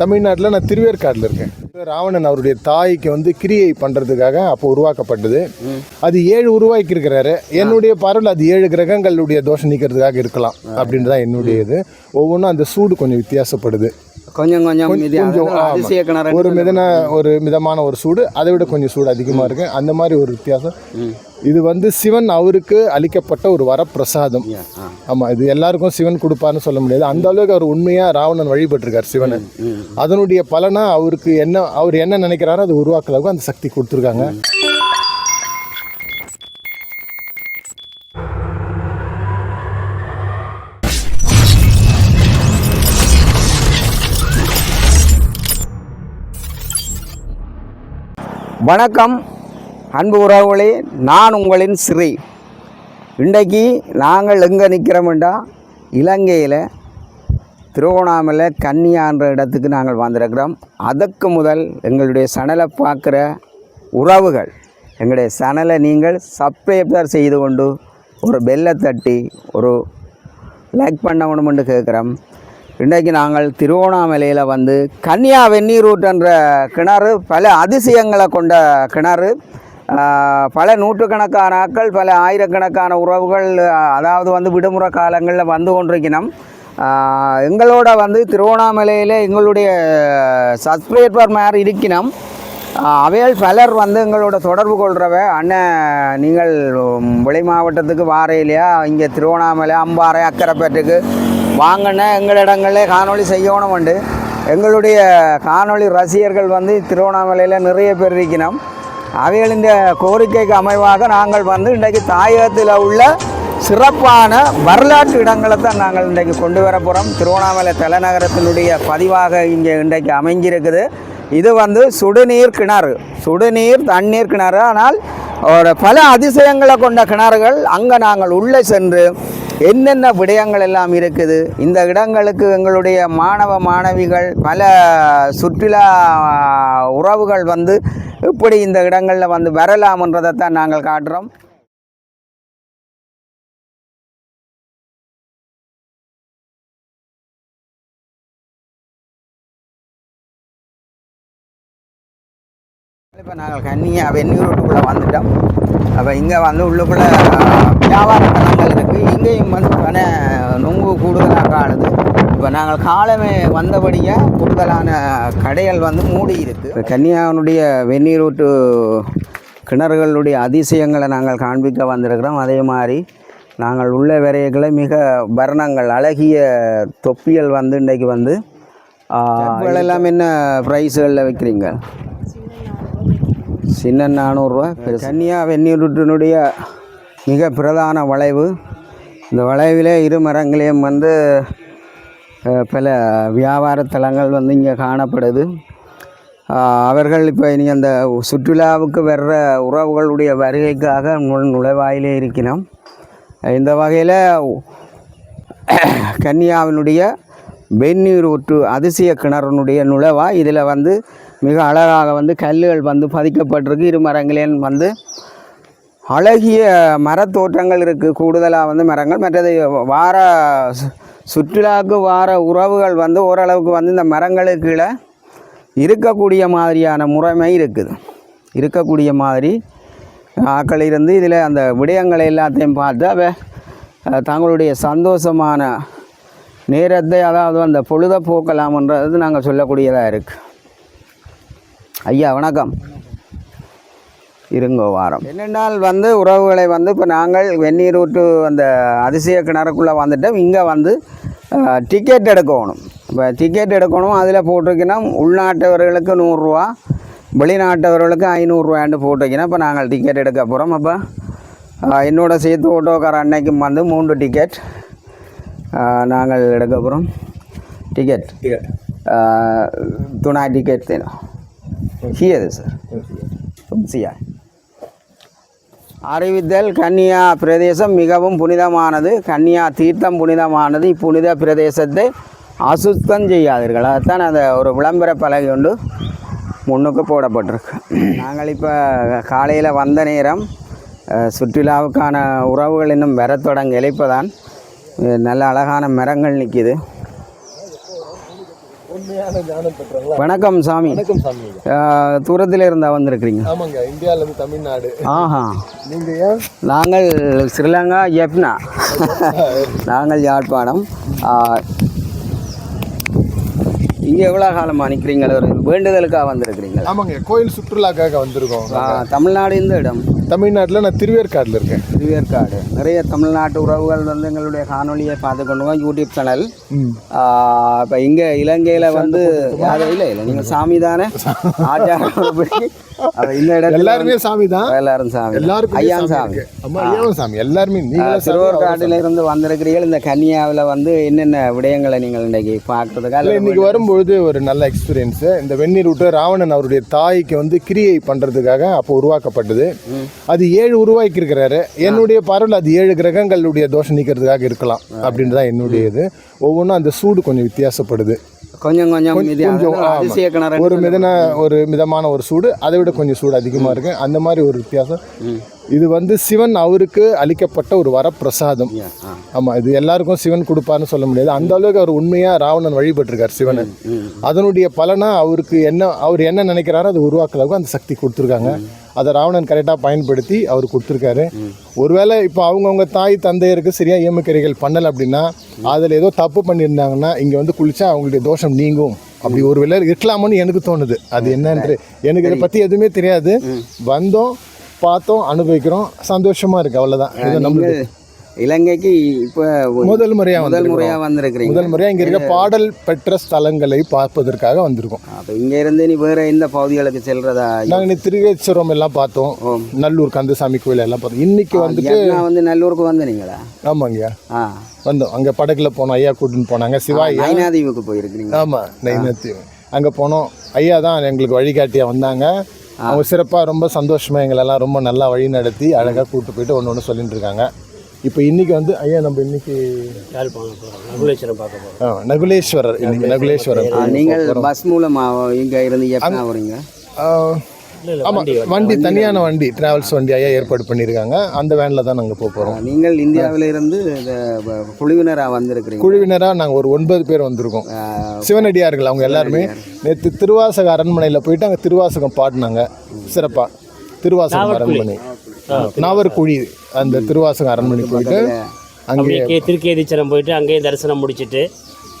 தமிழ்நாட்டில் நான் திருவேற்காட்டில் இருக்கேன். ராவணன் அவருடைய தாய்க்கு வந்து கிரியை பண்ணுறதுக்காக அப்போ உருவாக்கப்பட்டது. அது ஏழு உருவாக்கி இருக்கிறாரு. என்னுடைய பார்வையில் அது ஏழு கிரகங்களுடைய தோஷம் நீக்கிறதுக்காக இருக்கலாம் அப்படின்னு தான் என்னுடைய இது ஒவ்வொன்றும் அந்த சூடு கொஞ்சம் வித்தியாசப்படுது. கொஞ்சம் கொஞ்சம் கொஞ்சம் அதாவது அதிசய கிணறு ஒரு மிதன ஒரு மிதமான ஒரு சூடு அதை விட கொஞ்சம் சூடு அதிகமாக இருக்கு. அந்த மாதிரி ஒரு வித்தியாசம். இது வந்து சிவன் அவருக்கு அளிக்கப்பட்ட ஒரு வரப்பிரசாதம். ஆமாம் இது எல்லாருக்கும் சிவன் கொடுப்பாருன்னு சொல்ல முடியாது. அந்த அளவுக்கு அவர் உண்மையாக ராவணன் வழிபட்டிருக்கார் சிவனை. அதனுடைய பலனா அவருக்கு என்ன அவர் என்ன நினைக்கிறாரோ அது உருவாக்குறதுக்கு அந்த சக்தி கொடுத்துருக்காங்க. வணக்கம். அன்பு உறவுகளே நான் உங்களின் சிறை. இன்றைக்கு நாங்கள் எங்கே நிற்கிறோம்டா இலங்கையில் திருவண்ணாமலை கன்னியான்ற இடத்துக்கு நாங்கள் வந்திருக்கிறோம். அதற்கு முதல் எங்களுடைய சணலை பார்க்குற உறவுகள் எங்களுடைய சணலை நீங்கள் சப்ஸ்கிரைபர் செய்து கொண்டு ஒரு பெல்லை தட்டி ஒரு லைக் பண்ணணும்னு கேட்குறோம். இன்றைக்கு நாங்கள் திருவண்ணாமலையில் வந்து கன்னியா வெந்நீர் கிணறு பல அதிசயங்களை கொண்ட கிணறு பல நூற்றுக்கணக்கான ஆட்கள் பல ஆயிரக்கணக்கான உறவுகள் அதாவது வந்து விடுமுறை காலங்களில் வந்து கொண்டிருக்கணும் எங்களோட வந்து திருவண்ணாமலையில் எங்களுடைய சப்ஸ்கிரைபர் மாதிரி இருக்கணும் அவையால் பலர் வந்து எங்களோட தொடர்பு கொள்கிறவ அண்ணன் நீங்கள் விளை மாவட்டத்துக்கு வார இல்லையா? இங்கே திருவண்ணாமலை அம்பாறை அக்கரைப்பேட்டுக்கு வாங்கின எங்களிடங்களில் காணொளி செய்யணும் உண்டு எங்களுடைய காணொளி ரசிகர்கள் வந்து திருவண்ணாமலையில் நிறைய பேர் இருக்கணும் அவைகளின் கோரிக்கைக்கு அமைவாக நாங்கள் வந்து இன்றைக்கு தாயகத்தில் உள்ள சிறப்பான வரலாற்று இடங்களை தான் நாங்கள் இன்றைக்கு கொண்டு வர போகிறோம் திருவண்ணாமலை தலைநகரத்தினுடைய பதிவாக இங்கே இன்றைக்கு அமைஞ்சிருக்குது. இது வந்து சுடுநீர் கிணறு சுடுநீர் தண்ணீர் கிணறு. ஆனால் ஒரு பல அதிசயங்களை கொண்ட கிணறுகள் அங்கே நாங்கள் உள்ளே சென்று என்னென்ன விடயங்கள் எல்லாம் இருக்குது? இந்த இடங்களுக்கு எங்களுடைய மாணவ மாணவிகள் பல சுற்றுலா உறவுகள் வந்து இப்படி இந்த இடங்களில் வந்து வரலாம்ன்றதை தான் நாங்கள் காட்டுறோம். இப்போ நாங்கள் கன்னியா வெந்நீர் ரோட்டுக்குள்ளே வந்துட்டோம். அப்போ இங்கே வந்து உள்ளுக்குள்ளே வியாபார தலங்கள் இருக்குது இங்கேயும் வந்து பண நொங்கு கூடுதலாக காணுது. இப்போ நாங்கள் காலமே வந்தபடியாக கூடுதலான கடைகள் வந்து மூடி இருக்குது கன்னியாவினுடைய வெந்நீர் ரோட்டு கிணறுகளுடைய அதிசயங்களை நாங்கள் காண்பிக்க வந்திருக்கிறோம். அதே மாதிரி நாங்கள் உள்ள வரையக்களை மிக வர்ணங்கள் அழகிய தொப்பிகள் வந்து இன்றைக்கு வந்து எல்லாம் என்ன ப்ரைஸுகளில் வைக்கிறீங்க? சின்ன நானூறுரூவா கன்னியா வெந்நீருட்டினுடைய மிக பிரதான வளைவு இந்த வளைவிலே இரு மரங்களையும் வந்து பல வியாபார தலங்கள் வந்து இங்கே காணப்படுது அவர்கள் இப்போ இனி அந்த சுற்றுலாவுக்கு வர்ற உறவுகளுடைய வருகைக்காக நுழ் நுழைவாயிலே இருக்கிறோம் இந்த வகையில் கன்னியாவினுடைய வெந்நீர் ஊற்று அதிசய கிணறுனுடைய நுழைவா இதில் வந்து மிக அழகாக வந்து கல்லுகள் வந்து பதிக்கப்பட்டிருக்கு. இரு மரங்களிலும் வந்து அழகிய மரத்தோற்றங்கள் இருக்குது கூடுதலாக வந்து மரங்கள். மற்றது வார சுற்றுலாவுக்கு வார உறவுகள் வந்து ஓரளவுக்கு வந்து இந்த மரங்களுக்கு இருக்கக்கூடிய மாதிரியான முறைமை இருக்குது. இருக்கக்கூடிய மாதிரி ஆக்கள் இருந்து இதில் அந்த விடயங்களை எல்லாத்தையும் பார்த்து அவ தங்களுடைய சந்தோஷமான நேரத்தை அதாவது அந்த பொழுதை போக்கலாம்ன்றது நாங்கள் சொல்லக்கூடியதாக இருக்குது ஐயா வணக்கம். இருங்கோ வாரம். என்னென்னால் வந்து உறவுகளை வந்து இப்போ நாங்கள் வெந்நீர் ஊற்று அந்த அதிசய கிணறுக்குள்ளே வந்துட்டோம். இங்கே வந்து டிக்கெட் எடுக்கணும். இப்போ டிக்கெட் எடுக்கணும். அதில் போட்டிருக்கணும். உள்நாட்டவர்களுக்கு நூறுரூவா வெளிநாட்டவர்களுக்கு ஐநூறுரூவான்னு போட்டிருக்கணும். இப்போ நாங்கள் டிக்கெட் எடுக்க போகிறோம் அப்போ என்னோட சேர்த்து ஓட்டோக்கார அன்னைக்கும் வந்து மூன்று டிக்கெட் நாங்கள் எடுக்க போகிறோம் டிக்கெட் துணா டிக்கெட் தேனும் ஹியது சார் சியா அறிவித்தல் கன்னியா பிரதேசம் மிகவும் புனிதமானது. கன்னியா தீர்த்தம் புனிதமானது. இப்புனித பிரதேசத்தை அசுத்தம் செய்யாதீர்கள். அதைத்தான் அந்த ஒரு விளம்பர பலகை கொண்டு முன்னுக்கு போடப்பட்டிருக்கு. நாங்கள் இப்போ காலையில் வந்த நேரம் சுற்றுலாவுக்கான உறவுகள் இன்னும் வர தொடங்க இழைப்பதான் நல்ல அழகான மரங்கள் நிற்கிது உண்மையான ஞானம் பெற்றவங்களா? வணக்கம் சாமி. வணக்கம் சாமி. தூரத்தில் இருந்தா வந்திருக்கிறீங்க. ஆமாங்க இந்தியால இருந்து தமிழ்நாடு. ஆஹா. நீங்க ஏன்? நாங்கள் ஸ்ரீலங்கா யப்னா நாங்கள் யாழ்ப்பாணம். இங்கே எவ்வளோ காலமாக நிற்கிறீங்க ஒரு வேண்டுதலுக்காக வந்திருக்கிறீங்க. ஆமாங்க கோயில் சுற்றுலாக்காக வந்திருக்கோம். தமிழ்நாடு இந்த இடம். தமிழ்நாட்டில் நான் திருவேற்காடுல இருக்கேன். திருவேற்காடு. நிறைய தமிழ்நாட்டு உறவுகள் வந்து எங்களுடைய காணொலியை பார்த்து கொண்டு யூடியூப் சேனல் இப்போ இங்கே இலங்கையில் வந்து யாரும் இல்லை இல்லை நீங்கள் சாமி தானே? இந்த இடத்துல எல்லாருமே சாமி தான். எல்லாரும் சாமி எல்லாருக்கும் ஐயான் சாமி ஐயாவும் சாமி. எல்லாருமே திருவேற்காட்டில் இருந்து வந்திருக்கிறீர்கள். இந்த கன்னியாவில் வந்து என்னென்ன விடயங்களை நீங்கள் இன்னைக்கு பார்க்கறதுக்கா இல்ல, இன்னைக்கு வரும்பொழுது ஒரு நல்ல எக்ஸ்பீரியன்ஸ் இந்த வெந்நீர் விட்டு ராவணன் அவருடைய தாய்க்கு வந்து கிரியை பண்றதுக்காக அப்போ உருவாக்கப்பட்டது. அது ஏழு உருவாக்கி இருக்கிறாரு என்னுடைய பார்வையில் அது ஏழு கிரகங்களுடைய தோஷம் நீக்கிறதுக்காக இருக்கலாம் அப்படின்னு தான் என்னுடைய இது ஒவ்வொன்றும் அந்த சூடு கொஞ்சம் வித்தியாசப்படுது. கொஞ்சம் கொஞ்சம் ஒரு மிதன ஒரு மிதமான ஒரு சூடு அதை விட கொஞ்சம் சூடு அதிகமாக இருக்கு. அந்த மாதிரி ஒரு வித்தியாசம். இது வந்து சிவன் அவருக்கு அளிக்கப்பட்ட ஒரு வரப்பிரசாதம். ஆ. ஆமா இது எல்லாருக்கும் சிவன் கொடுப்பாருன்னு சொல்ல முடியாது. அந்த அளவுக்கு அவர் உண்மையா ராவணன் வழிபட்டிருக்கார் சிவனை. அதனுடைய பலனா அவருக்கு என்ன அவர் என்ன நினைக்கிறாரோ அது உருவாக்குறதுக்கு அந்த சக்தி கொடுத்துருக்காங்க. அதை ராவணன் கரெக்டாக பயன்படுத்தி அவர் கொடுத்துருக்காரு. ஒருவேளை இப்போ அவங்கவுங்க தாய் தந்தையருக்கு சரியா ஏமக்கரிகள் பண்ணலை அப்படின்னா அதில் ஏதோ தப்பு பண்ணியிருந்தாங்கன்னா இங்கே வந்து குளிச்சா அவங்களுடைய தோஷம் நீங்கும். அப்படி ஒரு வேளை இருக்கலாமோன்னு எனக்கு தோணுது. அது என்னன்று எனக்கு இதை பற்றி எதுவுமே தெரியாது. வந்தோம். பார்த்தோம் அனுபவிக்கிறோம். சந்தோஷமா இருக்கு அவ்வளோதான் இது நம்மளுக்கு இலங்கைக்கு இப்போ முதல் முறையா முதல் முறையாக வந்திருக்கிறீங்க. முதல் முறையா இங்க இருக்க பாடல் பெற்ற ஸ்தலங்களை பார்ப்பதற்காக வந்திருக்கோம். அப்போ இங்கே இருந்து நீ வேறு எந்த பகுதிகளுக்கு செல்றதா? நாங்கள் நீ திருவேச்சுரம் எல்லாம் பார்த்தோம். நல்லூர் கந்தசாமி கோயில் எல்லாம் பார்த்தோம். இன்னைக்கு வந்துட்டு ஏன்னா வந்து நல்லூருக்கு வந்தீங்களா ஆமாங்கய்யா. ஆ. வந்தோம். அங்கே படகுல போனோம் ஐயா கூட்டின்னு போனாங்க. சிவா நைனாதீவுக்கு போயிருக்கிறீங்க. ஆமாம் நைனத்தி அங்கே போனோம். ஐயா தான் எங்களுக்கு வழிகாட்டியாக வந்தாங்க. அவங்க சிறப்பாக ரொம்ப சந்தோஷமாக எங்களெல்லாம் ரொம்ப நல்லா வழி நடத்தி அழகாக கூட்டு போயிட்டு ஒன்று ஒன்று சொல்லிட்டு இருக்காங்க. இப்போ இன்னைக்கு வந்து ஐயா நம்ம இன்னைக்கு நகுலேஸ்வரம் பார்க்க போகிறோம் நகுலேஸ்வரர் இன்னைக்கு நகுலேஸ்வரர் நீங்கள் பஸ் மூலமாக இங்கே இருந்து எப்போ வரீங்க ஆ, ஆமா வண்டி தனியான வண்டி. டிராவல்ஸ் வண்டி ஐயா ஏற்பாடு பண்ணியிருக்காங்க அந்த வேனில் தான் நாங்கள் போக போகிறோம் நீங்கள் இந்தியாவில் இருந்து குழுவினராக வந்திருக்கிறீங்க. குழுவினராக நாங்கள் ஒரு ஒன்பது பேர் வந்திருக்கோம். சிவனடியார்கள் அவங்க எல்லாருமே. நேற்று திருவாசக அரண்மனையில் போயிட்டு அங்கே திருவாசகம் பாடினாங்க. சிறப்பாக திருவாசகம் அரண்மனை. நாவர்குழி அந்த திருவாசக அரண்மனை போயிட்டு அங்கே திருக்கேதீச்சரம் போயிட்டு அங்கேயும் தரிசனம் முடிச்சிட்டு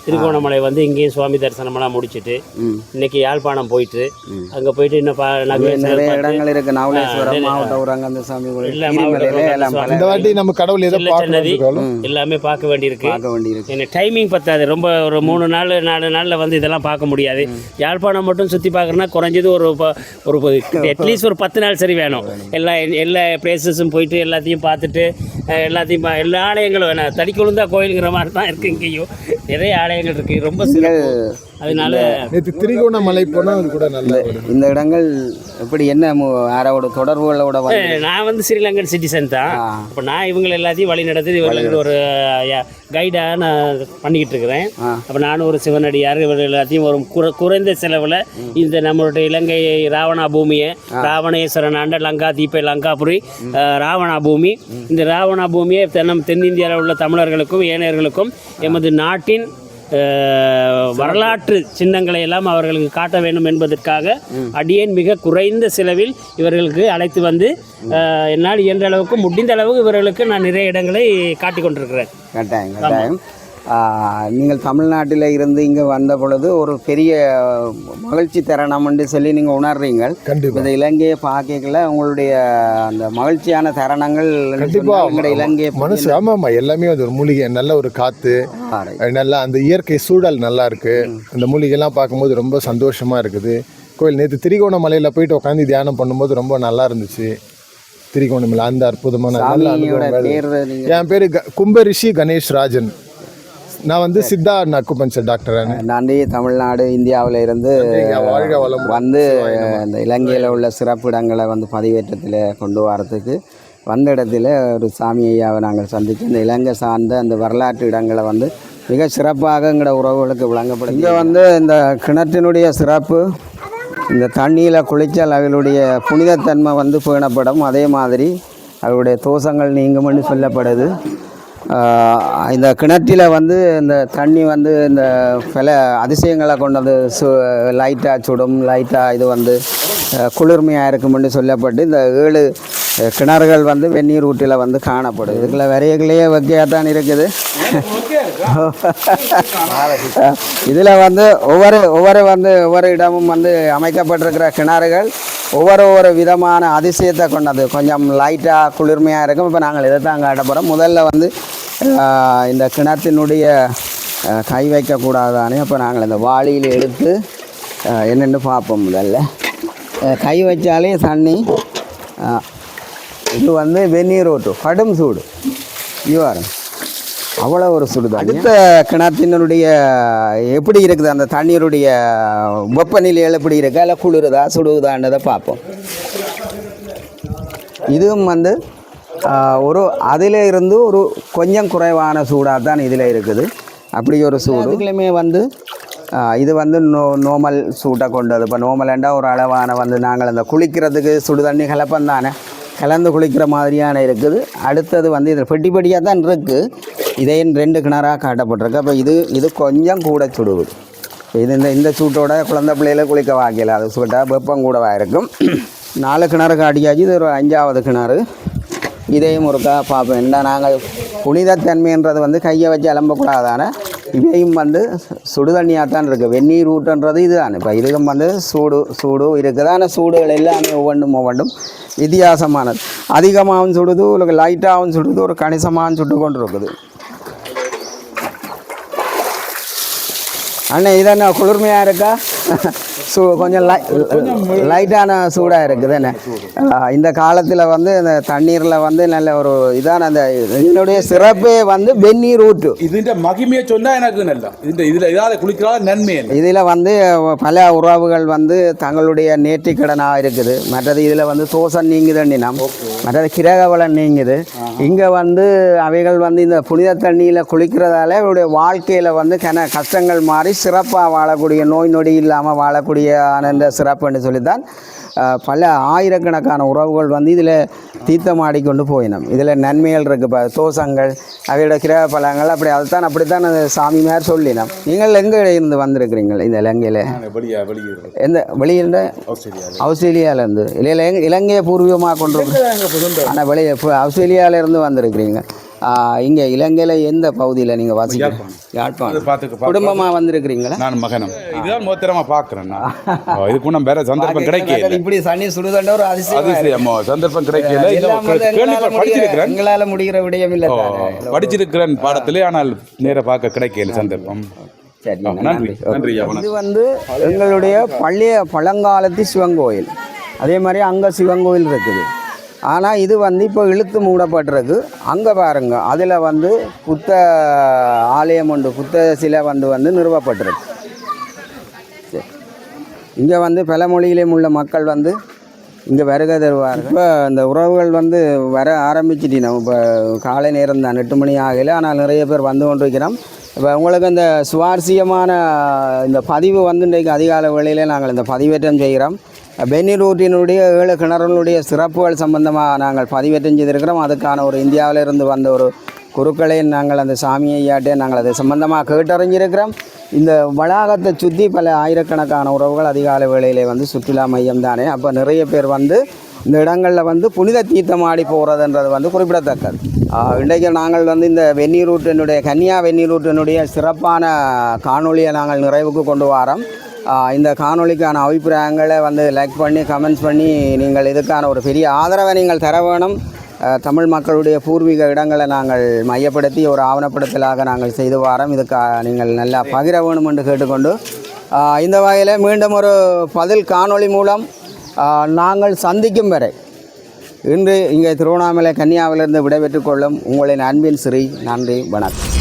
திருகோணமலை வந்து இங்கேயும் சுவாமி தரிசனமெல்லாம் முடிச்சிட்டு. இன்னைக்கு யாழ்ப்பாணம் போயிட்டு அங்கே போயிட்டு இன்னும் நிறைய இடங்கள் இருக்கு. இந்த வாட்டி நம்ம கடவுள் எல்லாமே பார்க்க வேண்டியிருக்கு. பார்க்க வேண்டியிருக்கு. எனக்கு டைமிங் பத்தாது. ரொம்ப ஒரு மூணு நாள் நாலு நாளில் வந்து இதெல்லாம் பார்க்க முடியாது. யாழ்ப்பாணம் மட்டும் சுற்றி பார்க்குறேன்னா குறைஞ்சது ஒரு ஒரு அட்லீஸ்ட் ஒரு பத்து நாள் சரி வேணும். எல்லா எல்லா பிளேசஸும் போயிட்டு எல்லாத்தையும் பார்த்துட்டு எல்லாத்தையும் பா- எல்லா ஆலயங்களும் வேணும். தடிக்கொழுந்தா கோயிலுங்கிற மாதிரி தான் இருக்குது இங்கேயும். நிறைய ஆலயங்கள் இருக்குது ரொம்ப சிறப்பு. அதனால நேற்று திரிகோணமலை போனால் அது கூட நல்லா இந்த இடங்கள் எப்படி என்ன யாரோட தொடர்புகளோட நான் வந்து ஸ்ரீலங்கன் சிட்டிசன் தான். இப்போ நான் இவங்களை எல்லாத்தையும் வழி நடத்தி இவங்களுக்கு ஒரு கைடாக நான் பண்ணிக்கிட்டு இருக்கிறேன். அப்போ நானும் ஒரு சிவனடியார் இவர்கள் எல்லாத்தையும் ஒரு குற குறைந்த செலவில் இந்த நம்மளுடைய இலங்கை ராவணா பூமியை ராவணேஸ்வரன் ஆண்ட லங்கா தீபை லங்காபுரி ராவணா பூமி. இந்த ராவணா பூமியை தென்னம் தென்னிந்தியாவில் உள்ள தமிழர்களுக்கும் ஏனையர்களுக்கும் எமது நாட்டின் வரலாற்று சின்னங்களை எல்லாம் அவர்களுக்கு காட்ட வேண்டும் என்பதற்காக அடியேன் மிக குறைந்த செலவில் இவர்களுக்கு அழைத்து வந்து என்னால் இயன்ற அளவுக்கு முடிந்த அளவுக்கு இவர்களுக்கு நான் நிறைய இடங்களை காட்டிக் கொண்டிருக்கிறேன். நீங்கள் தமிழ்நாட்டில் இருந்து இங்கே வந்த பொழுது ஒரு பெரிய மகிழ்ச்சி தருணம்னு சொல்லி நீங்கள் உணர்றீங்க. இந்த இலங்கையை பார்க்கல உங்களுடைய அந்த மகிழ்ச்சியான தருணங்கள் கண்டிப்பா. எங்களுடைய இலங்கையை மனசு ஆமா ஆமா எல்லாமே அது ஒரு மூலிகை நல்ல ஒரு காத்து நல்லா அந்த இயற்கை சூழல் நல்லா இருக்கு. அந்த மூலிகைலாம் பார்க்கும்போது ரொம்ப சந்தோஷமா இருக்குது. கோயில் நேற்று திரிகோணமலையில் போயிட்டு உட்காந்து தியானம் பண்ணும்போது ரொம்ப நல்லா இருந்துச்சு. திரிகோணமலை அந்த அற்புதமான என் பேர் கும்பரிஷி கணேஷ் ராஜன். நான் வந்து சித்தா அக்குபஞ்சர் டாக்டர் நன்றி தமிழ்நாடு இந்தியாவில் இருந்து வந்து இந்த இலங்கையில் உள்ள சிறப்பு இடங்களை வந்து பதிவேற்றத்தில் கொண்டு வரதுக்கு வந்த இடத்துல ஒரு சாமி ஐயாவை நாங்கள் சந்தித்து இந்த இலங்கை சார்ந்த அந்த வரலாற்று இடங்களை வந்து மிக சிறப்பாக எங்களோட உறவுகளுக்கு விளங்கப்படும் இங்கே வந்து இந்த கிணற்றினுடைய சிறப்பு இந்த தண்ணியில் குளிச்சால் அவர்களுடைய புனிதத்தன்மை வந்து பேணப்படும். அதே மாதிரி அவருடைய தோஷங்கள் நீங்கும்னு சொல்லப்படுது. இந்த கிணற்றில் வந்து இந்த தண்ணி வந்து இந்த பல அதிசயங்களை கொண்டது சு லைட்டாக சுடும் லைட்டாக இது வந்து குளிர்மையாக இருக்கும்னு சொல்லப்பட்டு இந்த ஏழு கிணறுகள் வந்து வெந்நீர் ஊட்டியில் வந்து காணப்படும் இதுக்குள்ள விரைகளையே வகையாக தான் இருக்குது. இதில் வந்து ஒவ்வொரு ஒவ்வொரு வந்து ஒவ்வொரு இடமும் வந்து அமைக்கப்பட்டிருக்கிற கிணறுகள் ஒவ்வொரு ஒவ்வொரு விதமான அதிசயத்தை கொண்டது. கொஞ்சம் லைட்டாக குளிர்மையாக இருக்கும். இப்போ நாங்கள் இதை தான் காட்ட போகிறோம் முதல்ல வந்து இந்த கிணற்றினுடைய ஆஹ், கை வைக்கக்கூடாதானே? அப்போ நாங்கள் இந்த வாளியில் எடுத்து என்னென்னு பார்ப்போம் முதல்ல. கை வச்சாலே தண்ணி இது வந்து வெந்நீர் ஓட்டு கடும் சூடு. பாருங்க. அவ்வளோ ஒரு சுடுதண்ணி அடுத்த கிணத்தினுடைய எப்படி இருக்குது? அந்த தண்ணீருடைய வெப்பநிலைகள் எப்படி இருக்கா? இல்லை குளிருதா சுடுதான்றதை பார்ப்போம். இதுவும் வந்து ஒரு அதில் இருந்து ஒரு கொஞ்சம் குறைவான சூடாக தான் இதில் இருக்குது. அப்படி ஒரு சூடு. இதுலையுமே வந்து இது வந்து நோ நோமல் சூட்டை கொண்டது இப்போ நோமலண்டா ஒரு அளவான வந்து நாங்கள் அந்த குளிக்கிறதுக்கு சுடு தண்ணி கலப்பம் தானே. கலந்து குளிக்கிற மாதிரியான இருக்குது. அடுத்தது வந்து இது பெட்டி பெட்டியாக தான் இருக்குது இதே ரெண்டு கிணறாக காட்டப்பட்டிருக்கு. அப்போ இது இது கொஞ்சம் கூட சுடுவது இது இந்த இந்த சூட்டோட குழந்தை பிள்ளையில குளிக்க வாக்கல அது சூட்டாக வெப்பம் கூடவா இருக்கும். நாலு கிணறு காட்டியாச்சு. இது ஒரு அஞ்சாவது கிணறு. இதையும் ஒருக்கா பார்ப்போம். என்ன நாங்கள் புனிதத்தன்மைன்றது வந்து கையை வச்சு அலம்பக்கூடாதான? இதையும் வந்து சுடு தண்ணியாக தான் இருக்குது வெந்நீர் ஊட்டுன்றது இதுதான். இப்போ இதுக்கும் வந்து சூடு சூடு இருக்குதான சூடுகள் எல்லாமே ஒவ்வொன்றும் ஒவ்வொன்றும் வித்தியாசமானது. அதிகமாகவும் சுடுது இல்லை லைட்டாகவும் சுடுது ஒரு கணிசமாகவும் சுட்டு கொண்டு இருக்குது அண்ணே இதென்ன குளிர்மையாக இருக்கா? சூ கொஞ்சம் லை லைட்டான சூடாக இருக்குதுன்னு. இந்த காலத்தில் வந்து இந்த தண்ணீரில் வந்து நல்ல ஒரு இதான அந்த இதனுடைய சிறப்பே வந்து வெந்நீர் ஊற்று. இதுன்ற மகிமையை சொன்னால் எனக்கு நல்லா. இந்த இதில் இதால் குளிக்கிறால நன்மை இதில் வந்து பல உறவுகள் வந்து தங்களுடைய நேர்த்திக்கடனாக இருக்குது. மற்றது இதில் வந்து சோசன் நீங்குதுன்னினம் மற்றது கிரகவளம் நீங்குது. இங்கே வந்து அவைகள் வந்து இந்த புனித தண்ணியில் குளிக்கிறதால அவருடைய வாழ்க்கையில் வந்து கன கஷ்டங்கள் மாறி சிறப்பாக வாழக்கூடிய நோய் நொடி இல்லை வாழக்கூடிய ஆனந்த சிறப்புன்னு சொல்லித்தான் பல ஆயிரக்கணக்கான உறவுகள் வந்து இதில் தீர்த்தமாடி கொண்டு போயினோம். இதில் நன்மைகள் இருக்குது இப்போ தோசங்கள் அவையோட கிரக பலங்கள் அப்படி அதுதான் அப்படித்தான் அந்த சாமி மாதிரி சொல்லினோம் நீங்கள் எங்கே இருந்து வந்திருக்கிறீங்க இந்த இலங்கையில்? எந்த வெளியிருந்த ஆஸ்திரேலியா ஆஸ்திரேலியாவிலேருந்து. இல்லை இலங்கை இலங்கையை பூர்வீகமாக கொண்டு ஆனால் வெளியே ஆஸ்திரேலியாவிலேருந்து வந்திருக்கிறீங்க. இங்கே இலங்கையில் எந்த பகுதியில் நீங்கள் வாசிக்கிறீங்க? யாழ்ப்பாணம். குடும்பமாக வந்திருக்கிறீங்களா? நான் மகனம். இதுதான் மோத்திரமா பாக்குறேன் நான். இதுக்கு நான் வேற சந்தர்ப்பம் கிடைக்கல. இப்படி சனி சுடுதண்ட ஒரு அதிசயம் சந்தர்ப்பம் கிடைக்கல. படிச்சிருக்கிறேன். எங்களால முடிகிற விடயம் இல்லை படிச்சிருக்கிறேன் பாடத்திலே ஆனால் நேர பார்க்க கிடைக்கல சந்தர்ப்பம். இது வந்து எங்களுடைய பழைய பழங்காலத்து சிவன் கோயில். அதே மாதிரி அங்கே சிவன் கோயில் இருக்குது. ஆனால் இது வந்து இப்போ இழுத்து மூடப்பட்டிருக்கு. அங்கே பாருங்கள் அதில் வந்து புத்த ஆலயம் உண்டு புத்த சிலை வந்து வந்து நிறுவப்பட்டிருக்கு. இங்கே வந்து பல மொழியிலேயும் உள்ள மக்கள் வந்து இங்கே வருகை தருவார் இப்போ இந்த உறவுகள் வந்து வர ஆரம்பிச்சிட்டினோம் இப்போ காலை நேரம் தான் எட்டு மணி ஆகல. ஆனால் நிறைய பேர் வந்து கொண்டிருக்கிறோம். இப்போ உங்களுக்கு இந்த சுவாரஸ்யமான இந்த பதிவு வந்து இன்றைக்கு அதிகால வேளையில் நாங்கள் இந்த பதிவேற்றம் செய்கிறோம். பென்னி ரூட்டினுடைய ஏழு கிணறுகளுடைய சிறப்புகள் சம்பந்தமாக நாங்கள் பதிவேற்றம் செய்திருக்கிறோம் அதுக்கான ஒரு இந்தியாவிலிருந்து வந்த ஒரு குருக்களை நாங்கள் அந்த சாமியை ஐயாட்டே நாங்கள் அது சம்பந்தமாக கேட்டறிஞ்சிருக்கிறோம். இந்த வளாகத்தை சுற்றி பல ஆயிரக்கணக்கான உறவுகள் அதிகாலை வேளையிலே வந்து சுற்றுலா மையம் தானே. அப்போ நிறைய பேர் வந்து இந்த இடங்களில் வந்து புனித தீர்த்தம் ஆடி போகிறதுன்றது வந்து குறிப்பிடத்தக்கது. இன்றைக்கு நாங்கள் வந்து இந்த வெந்நீரூட்டினுடைய கன்னியா வெந்நீரூட்டினுடைய சிறப்பான காணொளியை நாங்கள் நிறைவுக்கு கொண்டு வரோம். இந்த காணொளிக்கான அபிப்பிராயங்களை வந்து லைக் பண்ணி கமெண்ட்ஸ் பண்ணி நீங்கள் இதுக்கான ஒரு பெரிய ஆதரவை நீங்கள் தர வேணும். தமிழ் மக்களுடைய பூர்வீக இடங்களை நாங்கள் மையப்படுத்தி ஒரு ஆவணப்படுத்தலாக நாங்கள் செய்து வாரம். இதுக்கு நீங்கள் நல்லா பகிர வேணும் என்று கேட்டுக்கொண்டு இந்த வகையில் மீண்டும் ஒரு பதில் காணொளி மூலம் நாங்கள் சந்திக்கும் வரை இன்று இங்கே திருவண்ணாமலை கன்னியாவிலிருந்து விடைபெற்றுக் கொள்ளும் உங்களின் அன்பின் சிறி. நன்றி வணக்கம்.